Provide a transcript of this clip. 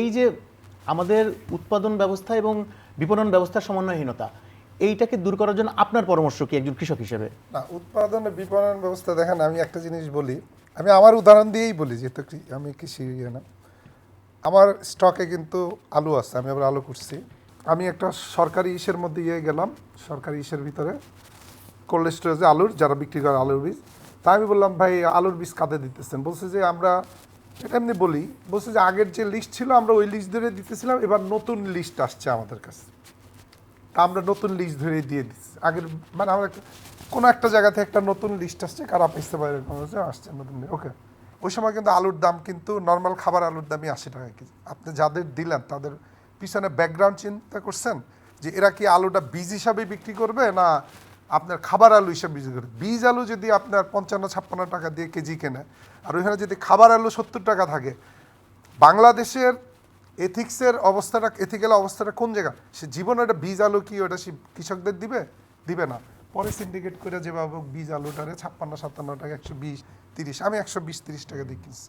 এই যে আমাদের উৎপাদন ব্যবস্থা এবং বিপণন ব্যবস্থার সমন্বয়হীনতা, এইটাকে দূর করার জন্য আপনার পরামর্শ কি একজন কৃষক হিসেবে? না, উৎপাদন বিপণন ব্যবস্থা দেখেন, আমি একটা জিনিস বলি, আমি আমার উদাহরণ দিয়েই বলি, যেহেতু আমি কৃষি ইয়ে না। আমার স্টকে কিন্তু আলু আছে, আমি আবার আলু করছি আমি একটা সরকারি ইসের মধ্যে ইয়ে গেলাম, সরকারি ইসের ভিতরে কোল্ড স্টোরেজে আলুর, যারা বিক্রি করে আলুর বীজ, তা আমি বললাম, ভাই, আলুর বীজ কাদের দিতেছেন? বলছে যে, আমরা এটা এমনি বলি, বলছে যে আগের যে লিস্ট ছিল, আমরা ওই লিস্ট ধরে দিতেছিলাম, এবার নতুন লিস্ট আসছে আমাদের কাছে। তা আমরা নতুন লিস্ট ধরে দিয়ে দিচ্ছি। আগের মানে আমরা কোনো একটা জায়গা থেকে একটা নতুন লিস্ট আসছে কারা পাইতে পারে আসছে নতুন ওকে ওই সময় কিন্তু আলুর দাম কিন্তু নর্মাল খাবার আলুর দামই আশি টাকা কেজি। আপনি যাদের দিলেন, তাদের পিছনে ব্যাকগ্রাউন্ড চিন্তা করছেন যে এরা কি আলুটা বীজ হিসাবে বিক্রি করবে না আপনার খাবার আলু হিসাবে বিক্রি করে। বীজ আলু যদি আপনার পঞ্চান্ন, ছাপ্পান্ন টাকা দিয়ে কেজি কেনে, আর ওইখানে যদি খাবার আলু সত্তর টাকা থাকে, বাংলাদেশের এথিক্সের অবস্থাটা, এথিক্যাল অবস্থাটা কোন জায়গা? সে জীবনে একটা বীজ আলু কি ওটা সে কৃষকদের দিবে? দিবে না। পরে সিন্ডিকেট করে যেভাবে বীজ আলুটারে ছাপ্পান্ন, সাতান্ন টাকা, একশো বিশ, তিরিশ, আমি একশো বিশ, তিরিশ টাকা দিয়ে কিনছি।